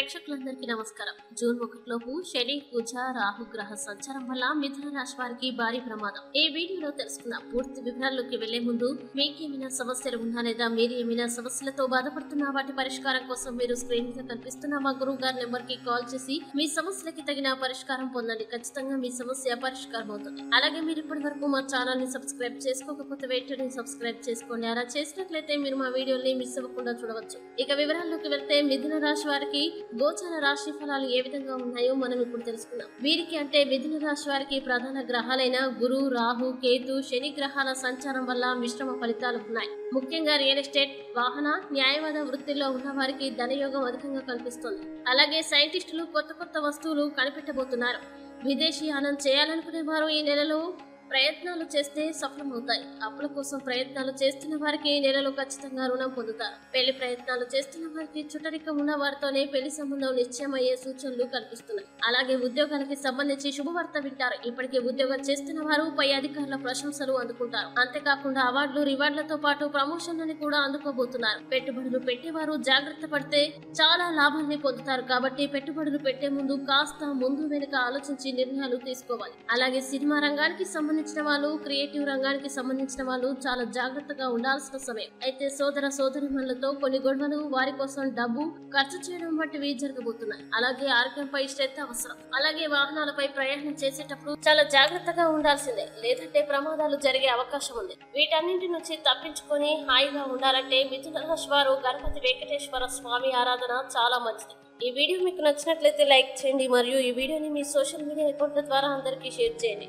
ప్రేక్షకులందరికీ నమస్కారం. జూన్ ఒకటిలోపు శని కుజ రాహు గ్రహ సంచారం వల్ల మిథున రాశి వారికి భారీ ప్రమాదం. ఈ వీడియోలో తెలుసుకున్న పూర్తి వివరాల్లోకి వెళ్ళే ముందు మీకేమైనా సమస్యలు ఉన్నా లేదా మీరు ఏమైనా సమస్యలతో బాధపడుతున్నా వాటి పరిష్కారం కోసం మీరు స్క్రీన్ మీద కనిపిస్తున్న మా గురువు గారి నెంబర్కి కాల్ చేసి మీ సమస్యలకి తగిన పరిష్కారం పొందండి. ఖచ్చితంగా మీ సమస్య పరిష్కారం అవుతుంది. అలాగే మీరు ఇప్పటి వరకు మా ఛానల్ని సబ్స్క్రైబ్ చేసుకోకపోతే వెంటనే సబ్స్క్రైబ్ చేసుకోండి అలా చేసినట్లయితే మీరు మా వీడియోని మిస్ అవ్వకుండా చూడవచ్చు. ఇక వివరాల్లోకి వెళ్తే మిథున రాశి వారికి గోచార రాశి ఫలాలు ఏ విధంగా ఉన్నాయో మనం ఇప్పుడు తెలుసుకుందాం. వీరికి అంటే మిథున రాశి వారికి ప్రధాన గ్రహాలైన గురు రాహు కేతు శని గ్రహాల సంచారం వల్ల మిశ్రమ ఫలితాలు ఉన్నాయి. ముఖ్యంగా రియల్ ఎస్టేట్ వాహన న్యాయవాద వృత్తిలో ఉన్న వారికి ధనయోగం అధికంగా కనిపిస్తుంది అలాగే సైంటిస్టులు కొత్త కొత్త వస్తువులు కనిపెట్టబోతున్నారు. విదేశీయానం చేయాలనుకునే వారు ఈ నెలలో ప్రయత్నాలు చేస్తే సఫలమవుతాయి. అప్పుల కోసం ప్రయత్నాలు చేస్తున్న వారికి నెలలో ఖచ్చితంగా రుణం పొందుతారు. పెళ్ళి ప్రయత్నాలు చేస్తున్న వారికి చుట్టరికం ఉన్న వారితోనే పెళ్ళి సంబంధం నిశ్చయమయ్యే సూచనలు కనిపిస్తున్నాయి. అలాగే ఉద్యోగానికి సంబంధించి శుభవార్త వింటారు. ఇప్పటికే ఉద్యోగం చేస్తున్న వారు పై అధికారుల ప్రశంసలు అందుకుంటారు. అంతేకాకుండా అవార్డులు రివార్డులతో పాటు ప్రమోషన్లని కూడా అందుకోబోతున్నారు. పెట్టుబడులు పెట్టేవారు జాగ్రత్త పడితే చాలా లాభాన్ని పొందుతారు. కాబట్టి పెట్టుబడులు పెట్టే ముందు కాస్త ముందు వెనుక ఆలోచించి నిర్ణయాలు తీసుకోవాలి. అలాగే సినిమా రంగానికి సంబంధించిన వాళ్ళు క్రియేటివ్ రంగానికి సంబంధించిన వాళ్ళు చాలా జాగ్రత్తగా ఉండాల్సిన సమయం. అయితే సోదర సోదరిమణులతో కొన్ని గొడవలు వారి కోసం డబ్బు ఖర్చు చేయడం వంటివి జరగబోతున్నాయి. అలాగే ఆరోగ్యంపై శ్రద్ధ అవసరం. అలాగే వాహనాలపై ప్రయాణం చేసేటప్పుడు చాలా జాగ్రత్తగా ఉండాల్సిందే. లేదంటే ప్రమాదాలు జరిగే అవకాశం ఉంది. వీటన్నింటి నుంచి తప్పించుకొని హాయిగా ఉండాలంటే మిథున రాశి వారు గణపతి వెంకటేశ్వర స్వామి ఆరాధన చాలా మంచిది. ఈ వీడియో మీకు నచ్చినట్లయితే లైక్ చేయండి. మరియు ఈ వీడియోని మీ సోషల్ మీడియా అకౌంట్ల ద్వారా అందరికీ షేర్ చేయండి.